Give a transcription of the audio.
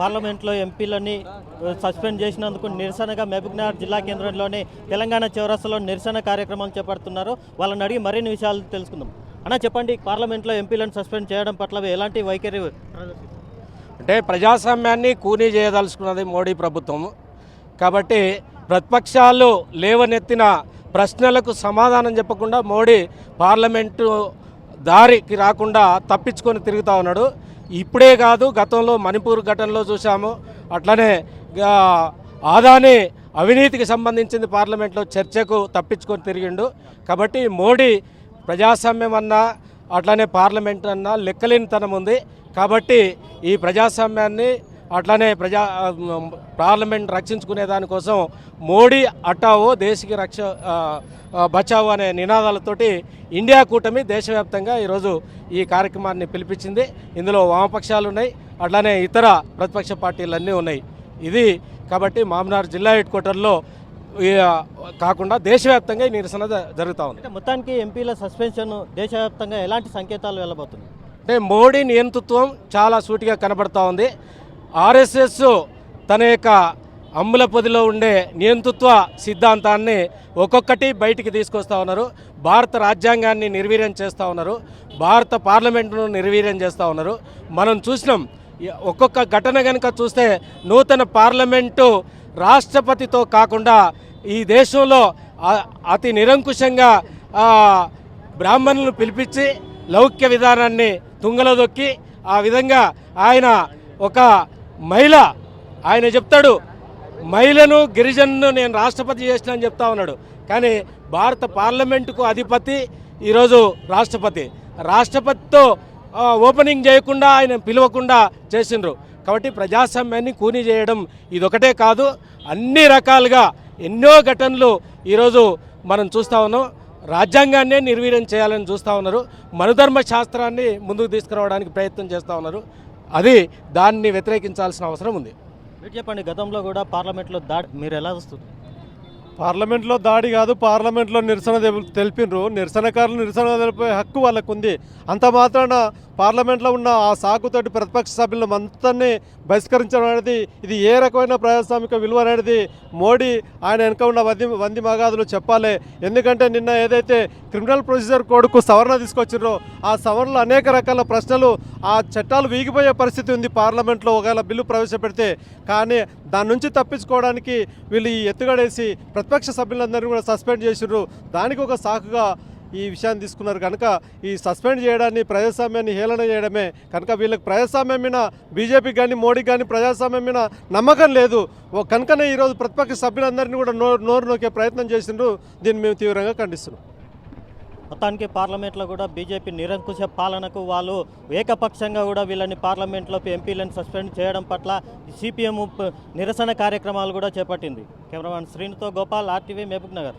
పార్లమెంట్లో ఎంపీలని సస్పెండ్ చేసినందుకు నిరసనగా మహబూబ్నగర్ జిల్లా కేంద్రంలోని తెలంగాణ చౌరస్తాలో నిరసన కార్యక్రమం చేపడుతున్నారు. వాళ్ళని అడిగి మరిన్ని విషయాలు తెలుసుకుందాం. అన్న చెప్పండి పార్లమెంట్లో ఎంపీలను సస్పెండ్ చేయడం పట్ల ఎలాంటి వైఖరి అంటే ప్రజాస్వామ్యాన్ని కూనీ చేయదలుచుకున్నది మోడీ ప్రభుత్వం. కాబట్టి ప్రతిపక్షాలు లేవనెత్తిన ప్రశ్నలకు సమాధానం చెప్పకుండా మోడీ పార్లమెంటు దారికి రాకుండా తప్పించుకొని తిరుగుతూ ఉన్నాడు. ఇప్పుడే కాదు గతంలో మణిపూర్ ఘటనలో చూసాము అట్లనే ఆదాని అవినీతికి సంబంధించింది పార్లమెంట్లో చర్చకు తప్పించుకొని తిరిగిండు. కాబట్టి మోడీ ప్రజాస్వామ్యం అన్నా అట్లనే పార్లమెంట్ అన్నా లెక్కలేనితనం ఉంది. కాబట్టి ఈ ప్రజాస్వామ్యాన్ని అట్లానే ప్రజా పార్లమెంట్ రక్షించుకునే దానికోసం మోడీ అటావో దేశకి రక్ష బచావో అనే నినాదాలతోటి ఇండియా కూటమి దేశవ్యాప్తంగా ఈరోజు ఈ కార్యక్రమాన్ని పిలిపించింది. ఇందులో వామపక్షాలు ఉన్నాయి అట్లానే ఇతర ప్రతిపక్ష పార్టీలన్నీ ఉన్నాయి. ఇది కాబట్టి మామనార్ జిల్లా హెడ్ క్వార్టర్లో కాకుండా దేశవ్యాప్తంగా ఈ నిరసన జరుగుతూ ఉంది. మొత్తానికి ఎంపీల సస్పెన్షన్ దేశవ్యాప్తంగా ఎలాంటి సంకేతాలు వెళ్ళబోతుంది అంటే మోడీ నియంతృత్వం చాలా సూటిగా కనబడతా ఉంది. ఆర్ఎస్ఎస్ తన యొక్క అమ్ముల పొదిలో ఉండే నియంతృత్వ సిద్ధాంతాన్ని ఒక్కొక్కటి బయటికి తీసుకొస్తా ఉన్నారు. భారత రాజ్యాంగాన్ని నిర్వీర్యం చేస్తూ ఉన్నారు. భారత పార్లమెంటును నిర్వీర్యం చేస్తూ ఉన్నారు. మనం చూసినాం ఒక్కొక్క ఘటన కనుక చూస్తే నూతన పార్లమెంటు రాష్ట్రపతితో కాకుండా ఈ దేశంలో అతి నిరంకుశంగా బ్రాహ్మణులను పిలిపించి లౌక్య విధానాన్ని తుంగలో దొక్కి ఆ విధంగా ఆయన ఒక మహిళ ఆయన చెప్తాడు మహిళను గిరిజనును నేను రాష్ట్రపతి చేసిన అని చెప్తా ఉన్నాడు. కానీ భారత పార్లమెంటుకు అధిపతి ఈరోజు రాష్ట్రపతి. రాష్ట్రపతితో ఓపెనింగ్ చేయకుండా ఆయన పిలవకుండా చేసిండ్రు. కాబట్టి ప్రజాస్వామ్యాన్ని కూని చేయడం ఇదొకటే కాదు. అన్ని రకాలుగా ఎన్నో ఘటనలు ఈరోజు మనం చూస్తూ ఉన్నాం. రాజ్యాంగాన్నే నిర్వీర్యం చేయాలని చూస్తూ ఉన్నారు. మనుధర్మ శాస్త్రాన్ని ముందుకు తీసుకురావడానికి ప్రయత్నం చేస్తూ ఉన్నారు. అది దాన్ని వ్యతిరేకించాల్సిన అవసరం ఉంది. మీరు చెప్పండి గతంలో కూడా పార్లమెంట్లో దాడి మీరు ఎలా చూస్తుంది పార్లమెంట్లో దాడి కాదు పార్లమెంట్లో నిరసన తెలు- తెలిపినరు. నిరసనకారులు నిరసన తెలిపే హక్కు వాళ్ళకు ఉంది అంత మాత్రాన పార్లమెంట్లో ఉన్న ఆ సాకుతోటి ప్రతిపక్ష సభ్యులను అంతన్ని బహిష్కరించడం అనేది ఇది ఏ రకమైన ప్రజాస్వామిక విలువ అనేది మోడీ ఆయన వెనుక ఉన్న వంది వంది మగాదులు చెప్పాలి. ఎందుకంటే నిన్న ఏదైతే క్రిమినల్ ప్రొసీజర్ కోడ్కు సవరణ తీసుకొచ్చిండ్రో ఆ సవరణలో అనేక రకాల ప్రశ్నలు ఆ చట్టాలు వీగిపోయే పరిస్థితి ఉంది పార్లమెంట్లో ఒకవేళ బిల్లు ప్రవేశపెడితే. కానీ దాని నుంచి తప్పించుకోవడానికి వీళ్ళు ఈ ఎత్తుగడేసి ప్రతిపక్ష సభ్యులందరినీ కూడా సస్పెండ్ చేసిర్రు దానికి ఒక సాకుగా ఈ విషయాన్ని తీసుకున్నారు కనుక ఈ సస్పెండ్ చేయడాన్ని ప్రజాస్వామ్యాన్ని హేళన చేయడమే. కనుక వీళ్ళకి ప్రజాస్వామ్యం మీద బీజేపీకి కానీ మోడీకి కానీ ప్రజాస్వామ్యం మీద నమ్మకం లేదు. ఓ కనుకనే ఈరోజు ప్రతిపక్ష సభ్యులందరినీ కూడా నోరు నోరు ప్రయత్నం చేసిండ్రు. దీన్ని మేము తీవ్రంగా ఖండిస్తున్నాం. మొత్తానికి పార్లమెంట్లో కూడా బీజేపీ నిరంకుశ పాలనకు వాళ్ళు ఏకపక్షంగా కూడా వీళ్ళని పార్లమెంట్లో ఎంపీలను సస్పెండ్ చేయడం పట్ల సిపిఎం నిరసన కార్యక్రమాలు కూడా చేపట్టింది. కెమెరామాన్ శ్రీనుతో గోపాల్ ఆర్టీవీ మహబూబ్ నగర్